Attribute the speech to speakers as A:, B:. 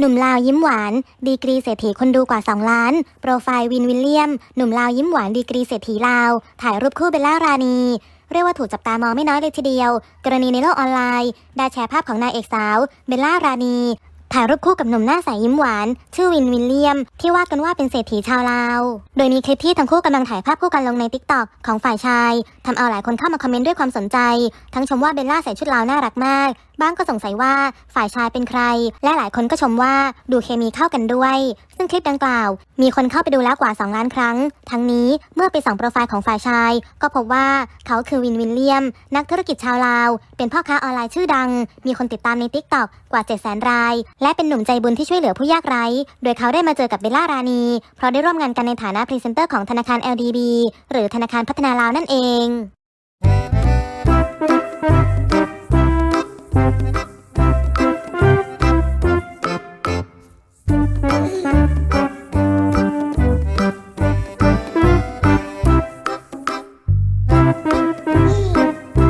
A: หนุ่มลาวยิ้มหวาน ดีกรีเศรษฐีคนดูกว่า 2 ล้าน โปรไฟล์วินวิลเลียม หนุ่มลาวยิ้มหวานดีกรีเศรษฐีลาว ถ่ายรูปคู่เบลล่ารานี เรียกว่าถูกจับตามองไม่น้อยเลยทีเดียว กรณีในโลกออนไลน์ ได้แชร์ภาพของนายเอกสาว เบลล่ารานี ถ่ายรูปคู่กับหนุ่มหน้าใสยิ้มหวาน ชื่อวินวิลเลียม ที่ว่ากันว่าเป็นเศรษฐีชาวลาว โดยมีคลิปที่ทั้งคู่กำลังถ่ายภาพคู่กันลงในติ๊กต็อกของฝ่ายชายทำเอาหลายคนเข้ามาคอมเมนต์ด้วยความสนใจ ทั้งชมว่าเบลล่าใส่ชุดลาวน่ารักมาก บ้างก็สงสัยว่าฝ่ายชายเป็นใคร และหลายคนก็ชมว่าดูเคมีเข้ากันด้วย ซึ่งคลิปดังกล่าว มีคนเข้าไปดูแล้วกว่า 2 ล้านครั้ง ทั้งนี้เมื่อไปส่องโปรไฟล์ของฝ่ายชาย ก็พบว่าเขาคือวินวิลเลียม นักธุรกิจชาวลาว เป็นพ่อค้าออนไลน์ชื่อดัง มีคนติดตามใน t ิ k t o k กว่า 7 0 0 0 0 0รายและเป็นหนุ่มใจบุญที่ช่วยเหลือผู้ยากไร้ โดยเขาได้มาเจอกับเบลล่ารานี เพราะได้ร่วมงานกันในฐานะพรีเซนเตอร์ของธนาคาร LDB หรือธนาคารพัฒนาลาวนั่นเอง